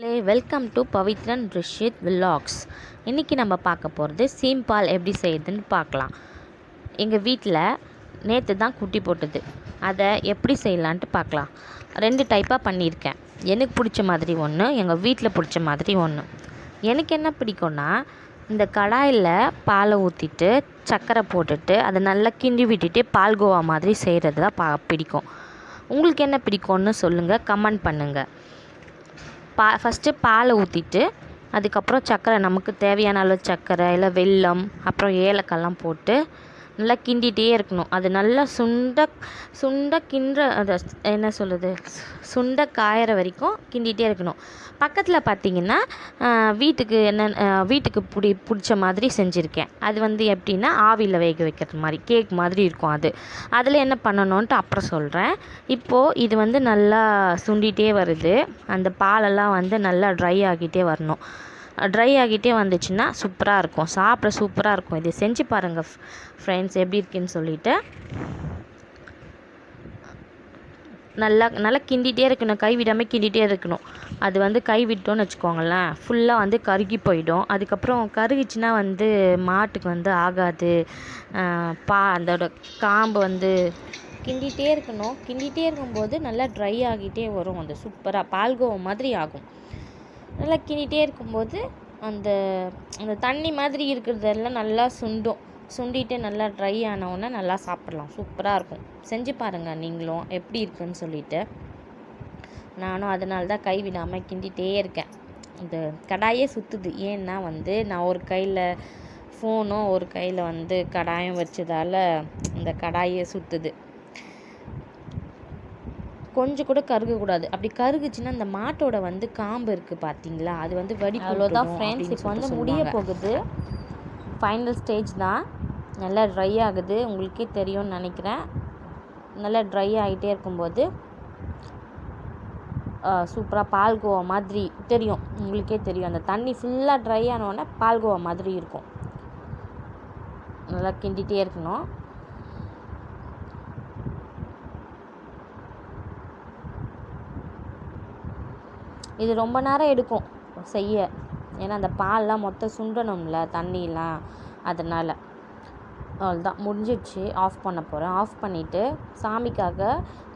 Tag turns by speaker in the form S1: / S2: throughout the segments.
S1: Hey welcome to Pavithran Rishith vlogs இன்றைக்கி நம்ம பார்க்க போகிறது சீம்பால் எப்படி செய்யுதுன்னு பார்க்கலாம். எங்கள் வீட்டில் நேற்று தான் குட்டி போட்டது. அதை எப்படி செய்யலான்ட்டு பார்க்கலாம். ரெண்டு டைப்பாக பண்ணியிருக்கேன். எனக்கு பிடிச்ச மாதிரி ஒன்று எங்கள் வீட்டில் பிடிச்ச மாதிரி ஒன்று எனக்கு என்ன பிடிக்கும்னா இந்த கடாயில் பாலை ஊற்றிட்டு சர்க்கரை போட்டுட்டு அதை நல்லா கிண்டி விட்டுட்டு பால்கோவா மாதிரி செய்கிறது தான் பா பிடிக்கும். உங்களுக்கு என்ன பிடிக்கும்னு சொல்லுங்கள் கமெண்ட் பண்ணுங்கள் பா ஃபஸ்ட்டு பாலை ஊற்றிட்டு அதுக்கப்புறம் சர்க்கரை நமக்கு தேவையான அளவு சர்க்கரை இல்லை வெல்லம் அப்புறம் ஏலக்காய்லாம் போட்டு நல்லா கிண்டிகிட்டே இருக்கணும். அது நல்லா சுண்ட சுண்ட கிண்டுற அதை என்ன சொல்லுது சுண்ட காயிற வரைக்கும் கிண்டிகிட்டே இருக்கணும். பக்கத்தில் பார்த்தீங்கன்னா வீட்டுக்கு என்ன வீட்டுக்கு பிடி பிடிச்ச மாதிரி செஞ்சுருக்கேன். அது வந்து எப்படின்னா ஆவியில் வேக வைக்கிறது மாதிரி கேக் மாதிரி இருக்கும் அது. அதில் என்ன பண்ணணுன்ட்டு அப்புறம் சொல்கிறேன் இப்போது இது வந்து நல்லா சுண்டிகிட்டே வருது. அந்த பாலெல்லாம் வந்து நல்லா ட்ரை ஆகிட்டே வரணும். ட்ரை ஆகிட்டே வந்துச்சுன்னா சூப்பராக இருக்கும். சாப்பிட சூப்பராக இருக்கும். இதை செஞ்சு பாருங்கள் ஃப்ரெண்ட்ஸ் எப்படி இருக்குன்னு சொல்லிட்டு. நல்லா நல்லா கிண்டிகிட்டே இருக்கணும். கை விடாமல் கிண்டிகிட்டே இருக்கணும். அது வந்து கை விட்டோன்னு வச்சுக்கோங்களேன். ஃபுல்லாக வந்து கருகி போயிடும். அதுக்கப்புறம் கருகிச்சுன்னா வந்து மாட்டுக்கு வந்து ஆகாது. பா அதோட காம்பு வந்து கிண்டிகிட்டே இருக்கணும். கிண்டிகிட்டே இருக்கும்போது நல்லா ட்ரை ஆகிட்டே வரும். அந்த சூப்பராக பால்கோவா மாதிரி ஆகும். நல்லா கிண்டிகிட்டே இருக்கும்போது அந்த அந்த தண்ணி மாதிரி இருக்கிறதெல்லாம் நல்லா சுண்டும். சுண்டிட்டு நல்லா ட்ரை ஆனவுடனே நல்லா சாப்பிட்லாம். சூப்பராக இருக்கும். செஞ்சு பாருங்கள் நீங்களும் எப்படி இருக்குன்னு சொல்லிட்டு. நானும் அதனால தான் கை விடாமல் கிண்டிகிட்டே இருக்கேன். இந்த கடாயே சுற்றுது ஏன்னா வந்து நான் ஒரு கையில் ஃபோனும் ஒரு கையில் வந்து கடாயம் வச்சதால் இந்த கடாயே சுற்றுது கொஞ்சம் கூட கருகக்கூடாது. அப்படி கருகுச்சுன்னா அந்த மாட்டோட வந்து காம்பு இருக்குது பார்த்தீங்களா அது வந்து வடி அவ்வளோதான் ஃப்ரெண்ட்ஸ் இப்போ வந்து முடிய போகுது. ஃபைனல் ஸ்டேஜ் தான். நல்லா ட்ரை ஆகுது. உங்களுக்கே தெரியும்னு நினைக்கிறேன். நல்லா ட்ரை ஆகிட்டே இருக்கும்போது சூப்பராக பால்கோவா மாதிரி தெரியும். உங்களுக்கே தெரியும். அந்த தண்ணி ஃபுல்லாக ட்ரை ஆனோடனே பால்கோவா மாதிரி இருக்கும். நல்லா கிண்டிகிட்டே இருக்கணும். இது ரொம்ப நேரம் எடுக்கும் செய்ய. ஏன்னா அந்த பால்லாம் மொத்தம் சுண்டணும்ல தண்ணியெலாம் அதனால். அவ்வளோதான் முடிஞ்சிடுச்சு. ஆஃப் பண்ண போகிறேன் ஆஃப் பண்ணிவிட்டு சாமிக்காக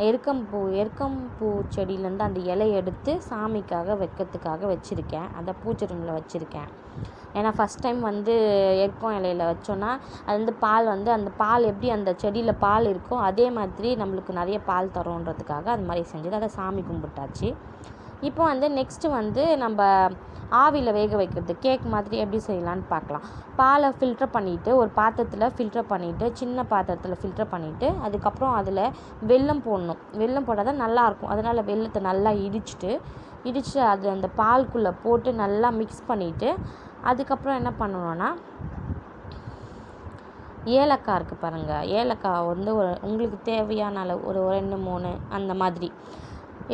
S1: எருக்கம்பூ எருக்கம்பூ செடியிலேருந்து அந்த இலைய எடுத்து சாமிக்காக வைக்கிறதுக்காக வச்சுருக்கேன். அதை பூச்சி ரூமில் வச்சுருக்கேன். ஏன்னா ஃபஸ்ட் டைம் வந்து எருக்கம் இலையில வச்சோன்னா அது வந்து பால் வந்து அந்த பால் எப்படி அந்த செடியில் பால் இருக்கோ அதே மாதிரி நம்மளுக்கு நிறைய பால் தரோன்றதுக்காக அது மாதிரி செஞ்சது. அதை சாமி கும்பிட்டாச்சு. இப்போ வந்து நெக்ஸ்ட்டு வந்து நம்ம ஆவியில் வேக வைக்கிறது கேக் மாதிரி எப்படி செய்யலான்னு பார்க்கலாம். பாலை ஃபில்ட்ரு பண்ணிவிட்டு ஒரு பாத்திரத்தில் ஃபில்ட்ரு பண்ணிவிட்டு சின்ன பாத்திரத்தில் ஃபில்ட்ரு பண்ணிவிட்டு அதுக்கப்புறம் அதில் வெல்லம் போடணும். வெல்லம் போட்டால் தான் நல்லாயிருக்கும். அதனால் வெல்லத்தை நல்லா இடிச்சிட்டு இடித்து அது அந்த பால்குள்ளே போட்டு நல்லா மிக்ஸ் பண்ணிவிட்டு அதுக்கப்புறம் என்ன பண்ணணுன்னா ஏலக்காய் இருக்குது பாருங்கள் ஏலக்காய் வந்து ஒரு உங்களுக்கு தேவையான அளவு ஒரு ரெண்டு மூணு அந்த மாதிரி.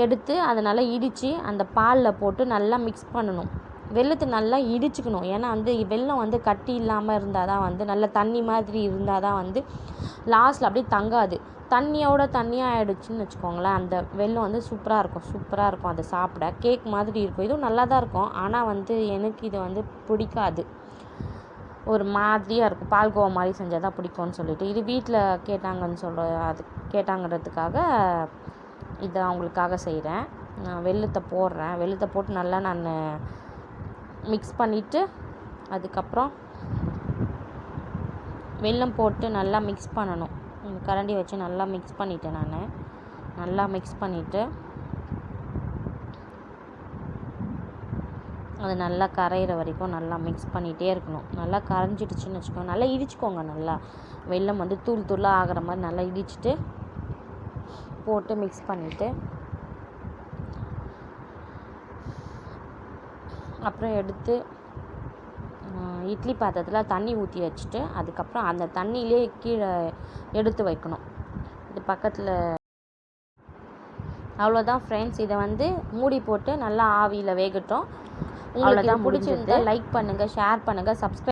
S1: எடுத்து அதை நல்லா இடித்து அந்த பாலில் போட்டு நல்லா மிக்ஸ் பண்ணணும். வெல்லத்தை நல்லா இடிச்சுக்கணும். ஏன்னா வந்து வெல்லம் வந்து கட்டி இல்லாமல் இருந்தால் தான் வந்து நல்ல தண்ணி மாதிரி இருந்தால் தான் வந்து லாஸ்ட்டில் அப்படியே தங்காது. தண்ணியோட தண்ணியாக ஆகிடுச்சின்னு வச்சுக்கோங்களேன். அந்த வெல்லம் வந்து சூப்பராக இருக்கும். சூப்பராக இருக்கும். அதை சாப்பிட கேக் மாதிரி இருக்கும். இதுவும் நல்லா தான் இருக்கும். ஆனால் வந்து எனக்கு இது வந்து பிடிக்காது. ஒரு மாதிரியாக இருக்கும். பால்கோவா மாதிரி செஞ்சால் தான் பிடிக்கும்னு சொல்லிட்டு. இது வீட்டில் கேட்டாங்கன்னு சொல்கிற அது கேட்டாங்கிறதுக்காக இதை அவங்களுக்காக செய்கிறேன். நான் வெள்ளத்தை போடுறேன். வெள்ளத்தை போட்டு நல்லா நான் மிக்ஸ் பண்ணிவிட்டு அதுக்கப்புறம் வெல்லம் போட்டு நல்லா மிக்ஸ் பண்ணணும். கரண்டி வச்சு நல்லா மிக்ஸ் பண்ணிவிட்டேன் நான். நல்லா மிக்ஸ் பண்ணிவிட்டு அது நல்லா கரையிற வரைக்கும் நல்லா மிக்ஸ் பண்ணிகிட்டே இருக்கணும். நல்லா கரைஞ்சிடுச்சுன்னு வச்சுக்கோங்க. நல்லா இடிச்சுக்கோங்க நல்லா. வெல்லம் வந்து தூள் தூளாக ஆகிற மாதிரி நல்லா இடிச்சிட்டு போட்டு மிக்ஸ் பண்ணிவிட்டு அப்புறம் எடுத்து இட்லி பாத்திரத்தில் தண்ணி ஊற்றி வச்சுட்டு அதுக்கப்புறம் அந்த தண்ணியிலே கீழே எடுத்து வைக்கணும். இது பக்கத்தில் அவ்வளோதான் ஃப்ரெண்ட்ஸ் இதை வந்து மூடி போட்டு நல்லா ஆவியில் வேகட்டும். உங்களுக்கு பிடிச்சிருந்தா லைக் பண்ணுங்கள் ஷேர் பண்ணுங்கள் சப்ஸ்கிரைப்